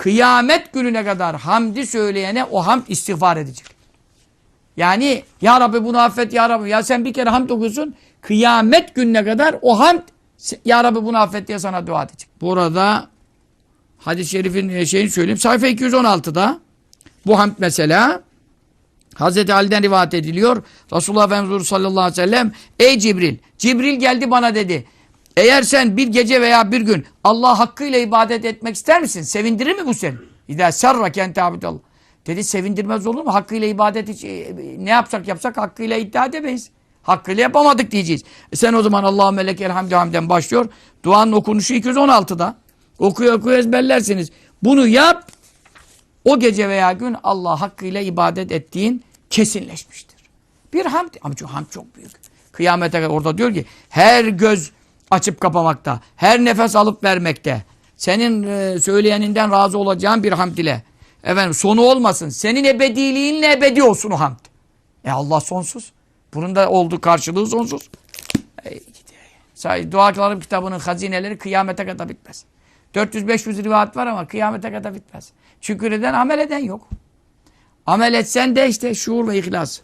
kıyamet gününe kadar hamdi söyleyene o hamd istiğfar edecek. Yani ya Rabbi bunu affet ya Rabbi. Ya sen bir kere hamd okuyorsun. Kıyamet gününe kadar o hamd ya Rabbi bunu affet diye sana dua edecek. Burada hadis-i şerifin e, şeyini söyleyeyim. Sayfa 216'da bu hamd mesela Hazreti Ali'den rivayet ediliyor. Resulullah Efendimiz sallallahu aleyhi ve sellem Ey Cibril! Cibril geldi bana dedi. Eğer sen bir gece veya bir gün Allah hakkıyla ibadet etmek ister misin? Sevindirir mi bu seni? İzâ serra kente abidallah. Dedi sevindirmez olur mu? Hakkıyla ibadet hiç, e, ne yapsak yapsak hakkıyla iddia edemeyiz. Hakkıyla yapamadık diyeceğiz. E sen o zaman Allah'a melek elhamdü hamden başlıyor. Duanın okunuşu 216'da. Okuyor okuyor ezberlersiniz. Bunu yap. O gece veya gün Allah hakkıyla ibadet ettiğin kesinleşmiştir. Bir hamd. Ama çok hamd çok büyük. Kıyamete orada diyor ki her göz açıp kapamakta, her nefes alıp vermekte, senin e, söyleyeninden razı olacağın bir hamd ile. Efendim sonu olmasın. Senin ebediliğinle ebedi olsun o hamd. E Allah sonsuz. Bunun da olduğu karşılığı sonsuz. E, Dualarım kitabının hazineleri kıyamete kadar bitmez. 400-500 rivayet var ama kıyamete kadar bitmez. Şükür eden amel eden yok. Amel etsen de işte şuur ve ihlas.